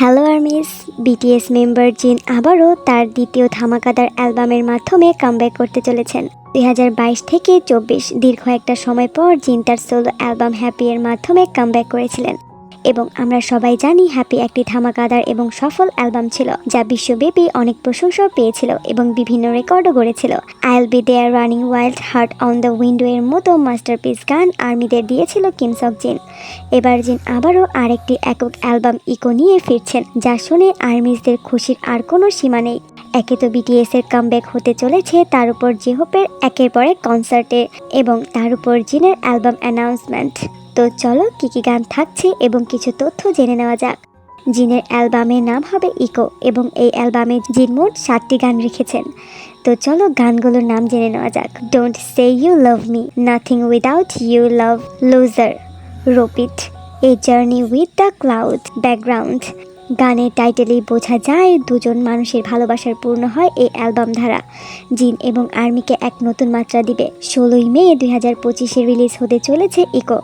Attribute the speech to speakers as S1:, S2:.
S1: Hello armies BTS member জিন আবারও তার দ্বিতীয় ধামাকাদার অ্যালবামের মাধ্যমে কামব্যাক করতে চলেছেন। দুই হাজার বাইশ থেকে চব্বিশ, দীর্ঘ একটা সময় পর জিন তার সোলো অ্যালবাম হ্যাপি এর মাধ্যমে কামব্যাক করেছিলেন। এবং আমরা সবাই জানি হ্যাপি একটি ধামাকাদার এবং সফল অ্যালবাম ছিল, যা বিশ্বব্যাপী অনেক প্রশংসাও পেয়েছিল এবং বিভিন্ন রেকর্ডও গড়েছিল। I'll be there running wild heart on the window এর মতো মাস্টারপিস গান আর্মিদের দিয়েছিল কিমসক জিন এবার জিন আবারও আরেকটি একক অ্যালবাম ইকো নিয়ে ফিরছেন, যা শুনে আর্মিসদের খুশির আর কোনো সীমা নেই। একে তো বিটিএস এর কামব্যাক হতে চলেছে, তার উপর জিহোপের একের পর কনসার্টে এবং তার উপর জিনের অ্যালবাম অ্যানাউন্সমেন্ট তো চলো কি কি গান থাকছে এবং কিছু তথ্য জেনে নেওয়া যাক। জিনের অ্যালবামের নাম হবে ইকো এবং এই অ্যালবামে জিন মোট সাতটি গান রেখেছেন। তো চলো গানগুলোর নাম জেনে নেওয়া যাক। Don't say you love me nothing without you love loser repeat a journey with the cloud background গানের টাইটেলেই বোঝা যায় দুজন মানুষের ভালোবাসার পূর্ণ হয় এই অ্যালবাম ধারা। জিন এবং আর্মিকে এক নতুন মাত্রা দিবে। ষোলোই মে দুই হাজার পঁচিশে রিলিজ হতে চলেছে ইকো।